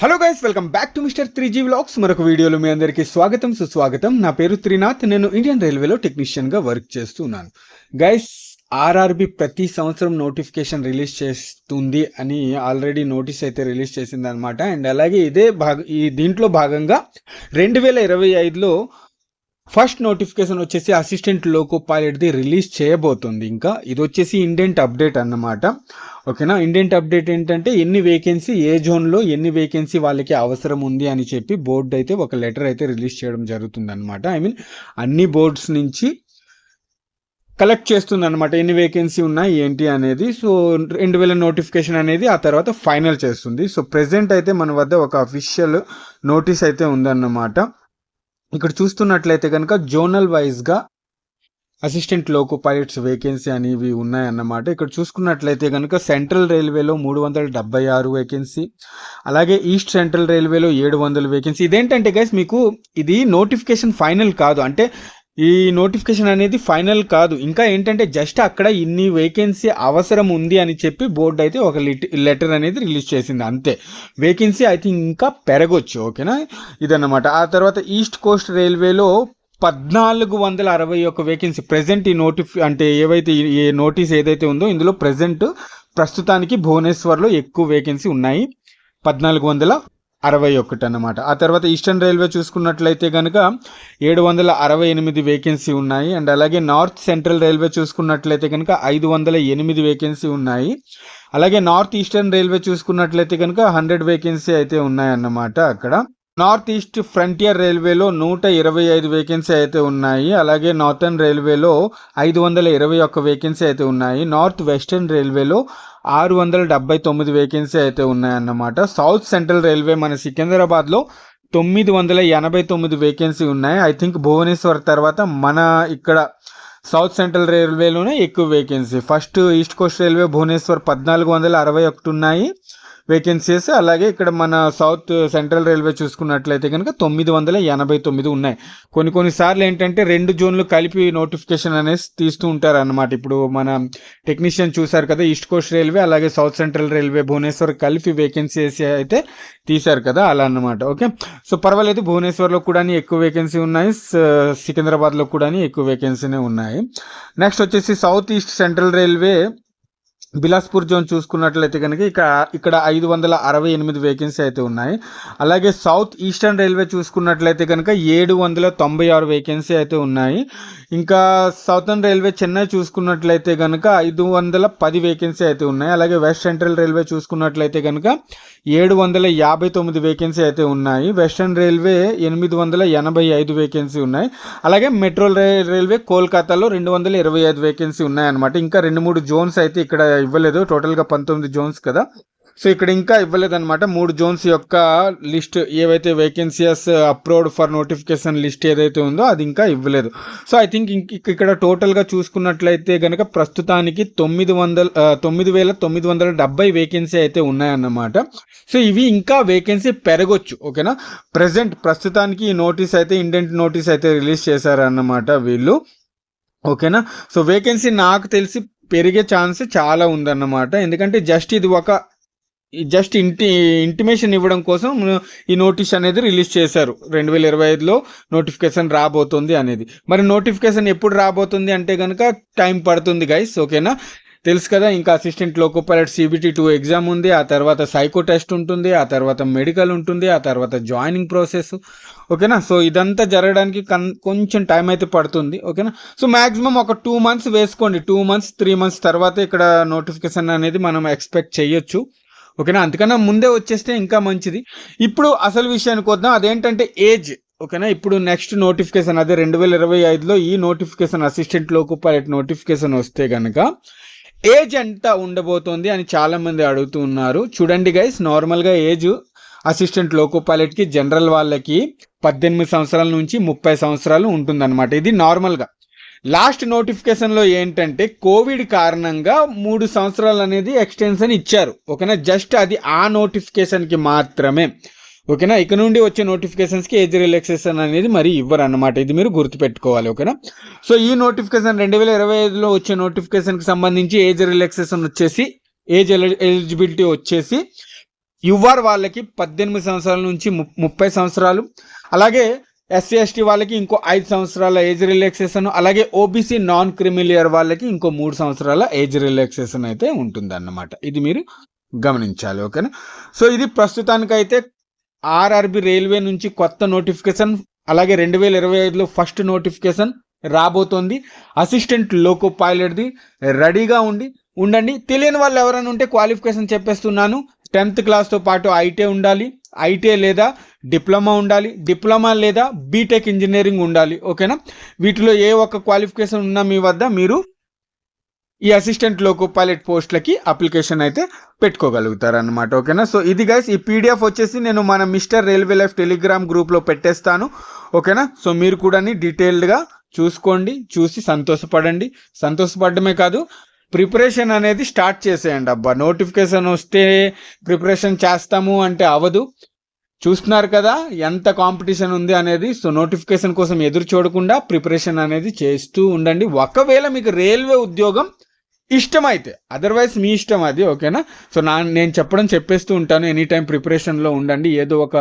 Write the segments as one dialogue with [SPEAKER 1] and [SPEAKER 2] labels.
[SPEAKER 1] Hello guys welcome back to Mister three G vlogs మరొక వీడియోలో మీ అందరికీ స్వాగతం సుస్వాగతం. నా పేరు త్రినాథ్. నేను ఇండియన్ రైల్వేలో టెక్నీషియన్గా వర్క్ చేస్తున్నాను. గైస్ ఆర్ఆర్బి ప్రతి సంవత్సరం నోటిఫికేషన్ రిలీజ్ చేస్తుంది అని ఆల్రెడీ నోటీస్ అయితే రిలీజ్ చేసింది అనమాట అండ్ అలాగే ఇదే భాగ ఈ దీంట్లో భాగంగా రెండు వేల ఇరవై ఐదులో ఫస్ట్ నోటిఫికేషన్ వచ్చేసి అసిస్టెంట్ లోకో పైలట్ది రిలీజ్ చేయబోతుంది ఇంకా. ఇది వచ్చేసి ఇండెంట్ అప్డేట్ అన్నమాట. ఓకేనా? ఇండెంట్ అప్డేట్ ఏంటంటే ఎన్ని వేకెన్సీ ఏ జోన్లో ఎన్ని వేకెన్సీ వాళ్ళకి అవసరం ఉంది అని చెప్పి బోర్డు అయితే ఒక లెటర్ అయితే రిలీజ్ చేయడం జరుగుతుంది అనమాట ఐ మీన్ అన్ని బోర్డ్స్ నుంచి కలెక్ట్ చేస్తుంది అనమాట ఎన్ని వేకెన్సీ ఉన్నాయి ఏంటి అనేది. సో రెండు వేల నోటిఫికేషన్ అనేది ఆ తర్వాత ఫైనల్ చేస్తుంది. సో ప్రెసెంట్ అయితే మన వద్ద ఒక అఫీషియల్ నోటీస్ అయితే ఉందన్నమాట. ఇక్కడ చూస్తున్నట్లయితే కనుక జోనల్ వైజ్గా అసిస్టెంట్ లోకో పైలట్స్ వేకెన్సీ అనేవి ఉన్నాయన్నమాట. ఇక్కడ చూసుకున్నట్లయితే కనుక సెంట్రల్ రైల్వేలో మూడు వందల డెబ్బై ఆరు వేకెన్సీ అలాగే ఈస్ట్ సెంట్రల్ రైల్వేలో ఏడు వందల వేకెన్సీ. ఇదేంటంటే గైస్ మీకు ఇది నోటిఫికేషన్ ఫైనల్ కాదు. అంటే ఈ నోటిఫికేషన్ అనేది ఫైనల్ కాదు. ఇంకా ఏంటంటే జస్ట్ అక్కడ ఇన్ని వేకెన్సీ అవసరం ఉంది అని చెప్పి బోర్డు అయితే ఒక లెటర్ అనేది రిలీజ్ చేసింది. అంతే. వేకెన్సీ ఐ థింక్ ఇంకా పెరగొచ్చు ఓకేనా? ఇదన్నమాట. ఆ తర్వాత ఈస్ట్ కోస్ట్ రైల్వేలో పద్నాలుగు వందల అరవై ఒక వేకెన్సీ ప్రజెంట్ ఈ నోటిఫి అంటే ఏవైతే ఏ నోటీస్ ఏదైతే ఉందో ఇందులో ప్రజెంట్ ప్రస్తుతానికి భువనేశ్వర్లో ఎక్కువ వేకెన్సీ ఉన్నాయి. పద్నాలుగు వందల అరవై ఒకటి అన్నమాట. ఆ తర్వాత ఈస్టర్న్ రైల్వే చూసుకున్నట్లయితే కనుక ఏడు వందల అరవై ఎనిమిది వేకెన్సీ ఉన్నాయి. అండ్ అలాగే నార్త్ సెంట్రల్ రైల్వే చూసుకున్నట్లయితే కనుక ఐదు వందల ఎనిమిది వేకెన్సీ ఉన్నాయి. అలాగే నార్త్ ఈస్టర్న్ రైల్వే చూసుకున్నట్లయితే కనుక హండ్రెడ్ వేకెన్సీ అయితే ఉన్నాయన్నమాట అక్కడ. నార్త్ ఈస్ట్ ఫ్రంటియర్ రైల్వేలో నూట ఇరవై ఐదు వేకెన్సీ అయితే ఉన్నాయి. అలాగే నార్థన్ రైల్వేలో ఐదు వందల ఇరవై ఒక్క వేకెన్సీ అయితే ఉన్నాయి. నార్త్ వెస్టర్న్ రైల్వేలో ఆరు వందల డెబ్బై తొమ్మిది వేకెన్సీ అయితే ఉన్నాయన్నమాట. సౌత్ సెంట్రల్ రైల్వే మన సికింద్రాబాద్లో తొమ్మిది వందల ఎనభై తొమ్మిది వేకెన్సీ ఉన్నాయి. ఐ థింక్ భువనేశ్వర్ తర్వాత మన ఇక్కడ సౌత్ సెంట్రల్ రైల్వేలోనే ఎక్కువ vacancy. First East Coast Railway Bhubaneswar పద్నాలుగు వందల అరవై ఒకటి ఉన్నాయి. వేకెన్సీస్ అలాగే ఇక్కడ మన సౌత్ సెంట్రల్ రైల్వే చూసుకున్నట్లయితే కనుక తొమ్మిది వందల ఎనభై తొమ్మిది ఉన్నాయి. కొన్ని కొన్ని సార్లు ఏంటంటే రెండు జోన్లు కలిపి నోటిఫికేషన్ అనేసి తీస్తూ ఉంటారు అనమాట ఇప్పుడు మన టెక్నీషియన్ చూసారు కదా ఈస్ట్ కోస్ట్ రైల్వే అలాగే సౌత్ సెంట్రల్ రైల్వే భువనేశ్వర్ కలిపి వేకెన్సీస్ అయితే తీశారు కదా అలా అన్నమాట. ఓకే సో పర్వాలేదు భువనేశ్వర్లో కూడా ఎక్కువ వేకెన్సీ ఉన్నాయి. స- సికింద్రాబాద్లో కూడా ఎక్కువ వేకెన్సీనే ఉన్నాయి. నెక్స్ట్ వచ్చేసి South East Central Railway Bilaspur zone చూసుకున్నట్లయితే కనుక ఇక ఇక్కడ ఐదు వందల అరవై ఎనిమిది వేకెన్సీ అయితే ఉన్నాయి. అలాగే సౌత్ ఈస్టర్న్ రైల్వే చూసుకున్నట్లయితే కనుక ఏడు వందల తొంభై ఆరు వేకెన్సీ అయితే ఉన్నాయి. ఇంకా సౌతర్న్ రైల్వే చెన్నై చూసుకున్నట్లయితే కనుక ఐదు వందల పది వేకెన్సీ అయితే ఉన్నాయి. అలాగే వెస్ట్ సెంట్రల్ రైల్వే చూసుకున్నట్లయితే కనుక ఏడు వందల యాభై తొమ్మిది వేకెన్సీ అయితే ఉన్నాయి. వెస్టర్న్ రైల్వే ఎనిమిది వందల ఎనభై ఐదు వేకెన్సీ ఉన్నాయి. అలాగే మెట్రో రైల్ రైల్వే కోల్కతాలో రెండు వందల ఇరవై ఐదు వేకెన్సీ ఉన్నాయన్నమాట. ఇంకా రెండు మూడు జోన్స్ అయితే ఇక్కడ ఇవ్వలేదు. టోటల్గా పంతొమ్మిది జోన్స్ కదా. సో ఇక్కడ ఇంకా ఇవ్వలేదన్నమాట. మూడు జోన్స్ యొక్క లిస్ట్ ఏవైతే vacancies approved for notification list ఏదైతే ఉందో అది ఇంకా ఇవ్వలేదు. సో ఐ థింక్ ఇక్కడ టోటల్గా చూసుకున్నట్లయితే కనుక ప్రస్తుతానికి తొమ్మిది వందల తొమ్మిది వేల తొమ్మిది వందల డెబ్బై వేకెన్సీ అయితే ఉన్నాయన్నమాట. సో ఇవి ఇంకా వేకెన్సీ పెరగొచ్చు. ఓకేనా? ప్రజెంట్ ప్రస్తుతానికి ఈ నోటీస్ అయితే ఇండెంట్ నోటీస్ అయితే రిలీజ్ చేశారన్నమాట వీళ్ళు. ఓకేనా? సో వేకెన్సీ నాకు తెలిసి పెరిగే ఛాన్స్ చాలా ఉందన్నమాట. ఎందుకంటే జస్ట్ ఇది ఒక జస్ట్ ఇంటి ఇంటిమేషన్ ఇవ్వడం కోసం ఈ నోటీస్ అనేది రిలీజ్ చేశారు. రెండు వేల ఇరవై ఐదులో నోటిఫికేషన్ రాబోతుంది అనేది. మరి నోటిఫికేషన్ ఎప్పుడు రాబోతుంది అంటే కనుక టైం పడుతుంది గైస్ ఓకేనా? తెలుసు కదా ఇంకా assistant loco pilot CBT two exam ఉంది ఆ తర్వాత సైకో టెస్ట్ ఉంటుంది ఆ తర్వాత మెడికల్ ఉంటుంది ఆ తర్వాత జాయినింగ్ ప్రాసెస్ ఓకేనా సో ఇదంతా జరగడానికి కన్ కొంచెం టైం అయితే పడుతుంది. ఓకేనా సో మాక్సిమం ఒక టూ మంత్స్ వేసుకోండి. టూ మంత్స్ త్రీ మంత్స్ తర్వాత ఇక్కడ నోటిఫికేషన్ అనేది మనం ఎక్స్పెక్ట్ చేయొచ్చు. ఓకేనా అందుకన్నా ముందే వచ్చేస్తే ఇంకా మంచిది. ఇప్పుడు అసలు విషయానికి వద్దాం. అదేంటంటే ఏజ్ ఓకేనా ఇప్పుడు నెక్స్ట్ నోటిఫికేషన్ అదే రెండు వేల ఇరవై ఐదులో ఈ notification assistant loco pilot notification వస్తే కనుక ఏజ్ ఎంత ఉండబోతోంది అని చాలామంది అడుగుతూ ఉన్నారు. చూడండి గైస్ నార్మల్గా ఏజ్ అసిస్టెంట్ లోకో పైలట్కి జనరల్ వాళ్ళకి పద్దెనిమిది సంవత్సరాల నుంచి ముప్పై సంవత్సరాలు ఉంటుందన్నమాట. ఇది నార్మల్గా లాస్ట్ నోటిఫికేషన్లో ఏంటంటే కోవిడ్ కారణంగా మూడు సంవత్సరాలు అనేది ఎక్స్టెన్షన్ ఇచ్చారు. ఓకేనా? జస్ట్ అది ఆ నోటిఫికేషన్కి మాత్రమే. ఓకేనా? ఇక నుండి వచ్చే నోటిఫికేషన్స్కి ఏజ్ రిలాక్సేషన్ అనేది మరి ఇవ్వరు అన్నమాట ఇది మీరు గుర్తుపెట్టుకోవాలి ఓకేనా? సో ఈ నోటిఫికేషన్ రెండు వేల ఇరవై ఐదులో వచ్చే నోటిఫికేషన్కి సంబంధించి ఏజ్ రిలాక్సేషన్ వచ్చేసి ఏజ్ ఎలిజిబిలిటీ వచ్చేసి యువర్ వాళ్ళకి పద్దెనిమిది సంవత్సరాల నుంచి ముప్పై సంవత్సరాలు అలాగే ఎస్సీ ఎస్టీ వాళ్ళకి ఇంకో ఐదు సంవత్సరాల ఏజ్ రిలాక్సేషన్ అలాగే ఓబీసీ నాన్ క్రిమిలియర్ వాళ్ళకి ఇంకో మూడు సంవత్సరాల ఏజ్ రిలాక్సేషన్ అయితే ఉంటుంది అన్నమాట ఇది మీరు గమనించాలి ఓకేనా? సో ఇది ప్రస్తుతానికైతే ఆర్ఆర్బి రైల్వే నుంచి కొత్త నోటిఫికేషన్ అలాగే రెండు వేల ఇరవై ఐదులో ఫస్ట్ నోటిఫికేషన్ రాబోతోంది. అసిస్టెంట్ లోకో పైలట్ది రెడీగా ఉండి ఉండండి. తెలియని వాళ్ళు ఎవరైనా ఉంటే క్వాలిఫికేషన్ చెప్పేస్తున్నాను. టెన్త్ క్లాస్తో పాటు ఐటే ఉండాలి ఐటే లేదా డిప్లొమా ఉండాలి డిప్లొమా లేదా బీటెక్ ఇంజనీరింగ్ ఉండాలి ఓకేనా? వీటిలో ఏ ఒక్క క్వాలిఫికేషన్ ఉన్నా మీ వద్ద మీరు ఈ అసిస్టెంట్ లోకో పైలట్ పోస్ట్లకి అప్లికేషన్ అయితే పెట్టుకోగలుగుతారనమాట ఓకేనా? సో ఇది గైస్ ఈ పీడిఎఫ్ వచ్చేసి నేను మన మిస్టర్ రైల్వే లైఫ్ టెలిగ్రామ్ గ్రూప్లో పెట్టేస్తాను ఓకేనా? సో మీరు కూడా డీటెయిల్డ్గా చూసుకోండి చూసి సంతోషపడండి. సంతోషపడమే కాదు ప్రిపరేషన్ అనేది స్టార్ట్ చేసేయండి అబ్బా. నోటిఫికేషన్ వస్తే ప్రిపరేషన్ చేస్తాము అంటే అవదు. చూస్తున్నారు కదా ఎంత కాంపిటీషన్ ఉంది అనేది. సో నోటిఫికేషన్ కోసం ఎదురు చూడకుండా ప్రిపరేషన్ అనేది చేస్తూ ఉండండి. ఒకవేళ మీకు రైల్వే ఉద్యోగం ఇష్టమైతే. అదర్వైజ్ మీ ఇష్టం అది ఓకేనా? సో నా నేను చెప్పడం చెప్పేస్తూ ఉంటాను. ఎనీ టైం ప్రిపరేషన్లో ఉండండి. ఏదో ఒక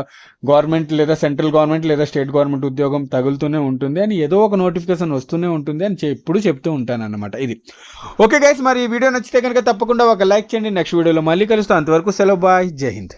[SPEAKER 1] గవర్నమెంట్ లేదా సెంట్రల్ గవర్నమెంట్ లేదా స్టేట్ గవర్నమెంట్ ఉద్యోగం తగులుతూనే ఉంటుంది అని ఏదో ఒక నోటిఫికేషన్ వస్తూనే ఉంటుంది అని ఎప్పుడు చెప్తూ ఉంటాను అనమాట ఇది. ఓకే గైస్ మరి ఈ వీడియో నచ్చితే కనుక తప్పకుండా ఒక లైక్ చేయండి. నెక్స్ట్ వీడియోలో మళ్ళీ కలుస్తాను అంతవరకు సెలవు బాయ్ జై హింద్.